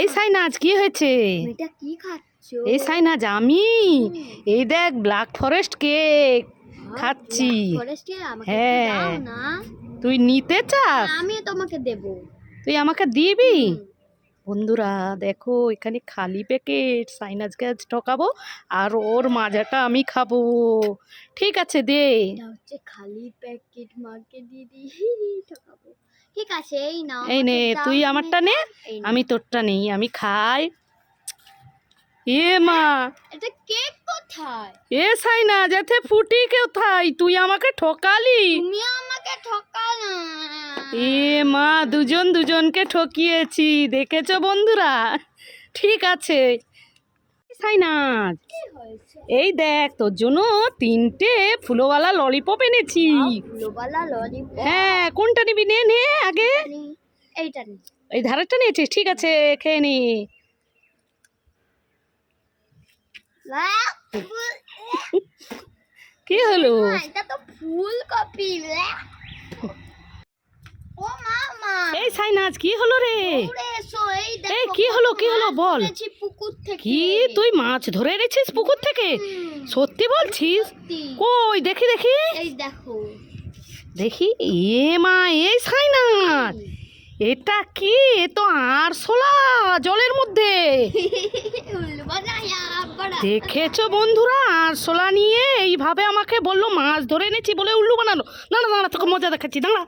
এই সাইনাজ কি হয়েছে? এটা কি খাচ্ছ? এই সাইনাজ আমি? এই দেখ ব্ল্যাক ফরেস্ট কেক খাচ্ছি। হ্যাঁ। তুই নিতে চাস? আমি তোমাকে দেব। তুই আমাকে দিবি? বন্ধুরা দেখো এখানে খালি প্যাকেট। সাইনাজকে আজ ঠকাবো আর ওর মাজাটা আমি খাব। ঠিক আছে দে। হচ্ছে খালি প্যাকেট মাকে দিয়ে দিই ঠকাবো। ঠিক আছে এই নাও এই নে তুই আমারটা নে। আমি তোরটা নেই আমি খাই। এ মা। এটা কেক কোথায়? এ সাইনা যাতে ফুটি কোথায়? তুই আমাকে ঠকালি? তুমি আমাকে ঠকালে। এ মা দুজন দুজনকে ঠকিয়েছি দেখেছ বন্ধুরা? ঠিক আছে। সাইনাজ। এই দেখ তোর জন্য তিনটে ফুলোওয়ালা ললিপপ এনেছি। হ্যাঁ কোনটা নিবি? নে নে আগে। এইটা এই ধারেরটা নিয়েছিস ঠিক আছে খেয়ে নি। কি হলো? এটা তো এই সাইনাজ কি হলো রে? এই কি কি হলো, বল। পুকুর থেকে। কি? তুই মাছ ধরে এনেছিস পুকুর থেকে? সত্যি বলছিস? কই? দেখি দেখি। এই দেখো। দেখি এ মা এই সাইনাজ এটা কি? এ তো আরশোলা জলের মধ্যে। দেখেছ বন্ধুরা? আরশোলা নিয়ে এইভাবে আমাকে বলল মাছ ধরে এনেছি বলে উল্লু বানালো। না না না তোকে মজা দেখাচ্ছি দাঁড়া।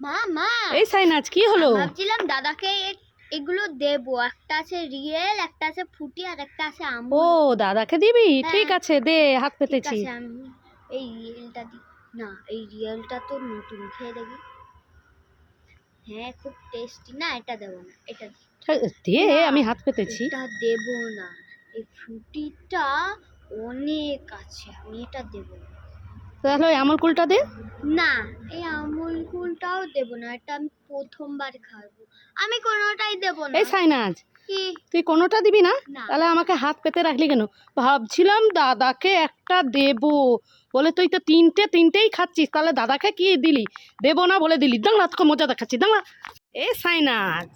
মা মা। এই সাইনাজ কি হলো? ভাবছিলাম দাদাকে এগুলো দেবো। একটা আছে রিয়েল একটা আছে ফুটি আর একটা আছে ও দাদাকে দিবি? হ্যাঁ। ঠিক আছে দে হাত পেতেছি। আমি এই রিয়েলটা দি না এই রিয়েলটা তো নতুন খেয়ে দেখি। হ্যাঁ খুব টেস্টি না এটা দেবো না এটা দি। দে আমি হাত পেতেছি। এটা দেবো না। এই ফুটিটা অনেক আছে আমি এটা দেবো না। তাহলে ওই আমল কুলটা দে না এই আমুল কুলটাও দেবো না এটা আমি প্রথমবার খাবো আমি কোনোটাই দেবো না এই সাইনাজ কি তুই কোনোটা দিবি না না। তাহলে আমাকে হাত পেতে রাখলি কেন ভাবছিলাম দাদাকে একটা দেব বলে তুই তো তিনটে তিনটেই খাচ্ছিস তাহলে দাদাকে কি দিলি দেবো না বলে দিলি দাঁড়া তোকে মজা দেখাচ্ছি দাঁড়া এ সাইনাজ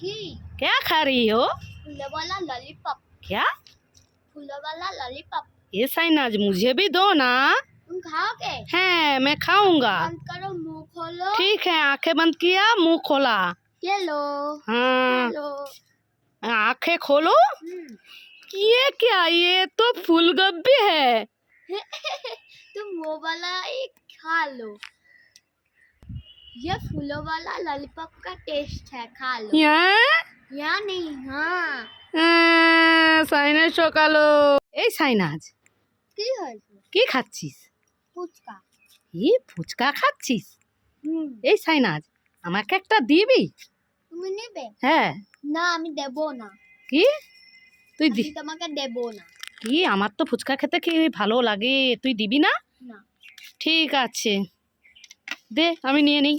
কি क्या खा रही हो फूलवाला लॉलीपॉप क्या फूलवाला लॉलीपॉप ये साइनाज मुझे भी दो ना तुम खाओगे है मैं खाऊंगा बंद करो मुंह खोलो ठीक है आंखें बंद किया मुंह खोला ये लो हाँ लो आंखें खोलो हम्म, ये क्या ये तो फूलगोभी है तुम वो वाला एक खा लो ये फूलों वाला लॉलीपॉप का टेस्ट है खा लो হ্যাঁ या नहीं हाँ সাইনাজ সকালো এই সাইনাজ কি হয়েছে কি খাচ্ছিস ফুচকা। এই ফুচকা খাচ্ছিস? এই সাইনাজ আমাকে একটা দিবি? তুমি নেবে? হ্যাঁ। না আমি দেবো না। কি? তুই দি তোমাকে দেবো না। কি? আমার তো ফুচকা খেতে কি ভালো লাগে? তুই দিবি না? না। ঠিক আছে। দে আমি নিয়ে নিই।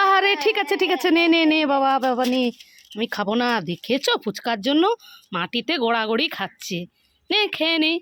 আরে ঠিক আছে ঠিক আছে নে নে নে বাবা বাবা নে। আমি খাব না। দেখেছ? ফুচকার জন্য মাটিতে গোড়াগড়ি খাচ্ছে। নে খেয়ে নে